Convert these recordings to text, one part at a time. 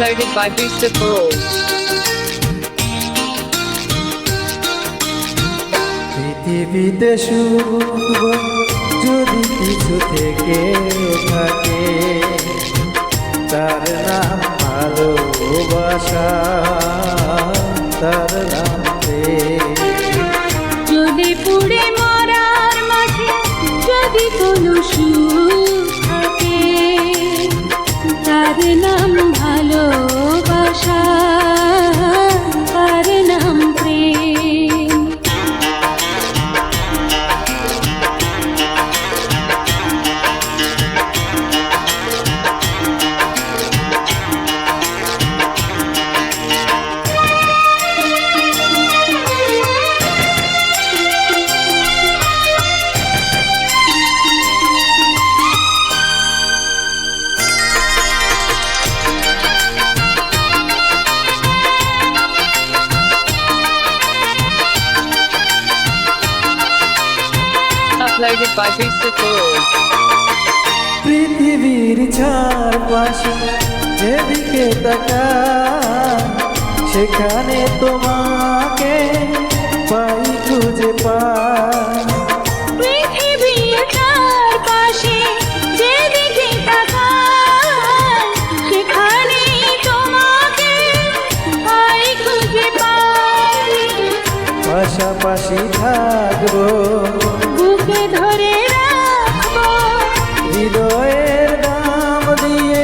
Uploaded by Booster for All. পৃথিবীতে শুভ যদি কিছু থেকে থাকে তার নাম ভালোবাসা তার নাম যদি পুড়ে মরার মাঝে যদি কোনো সুখ All. পৃথিবীর চারপাশে যেদিকে তাকা সেখানে তোমাকে পাই খুঁজে পাই। পৃথিবীর চারপাশে যেদিকে তাকাই সেখানে তোমাকে পাই খুঁজে পাই। পাশাপাশি থাকব। বুকে ধরে রাখব। হৃদয়ের দাম দিয়ে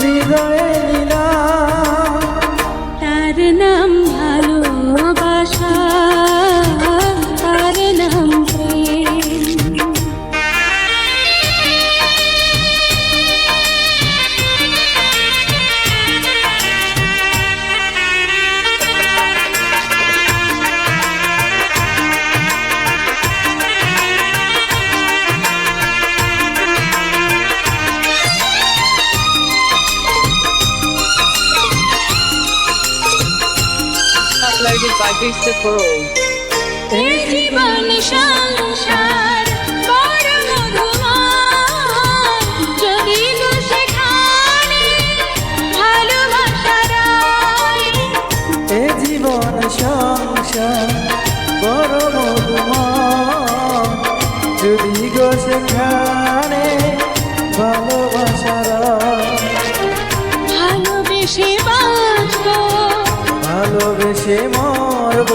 হৃদয়ে নিলাম। তার নাম by Booster for All. এই জীবন সংসার বড় মধুময় যদি গো সেখানে ভালোবাসা রয় এ জীবন সংসার, বড় মধুময়, যদি গো সেখানে ভালোবাসার ভালোবেসে বাঁচবো ভালোবেসে মরব।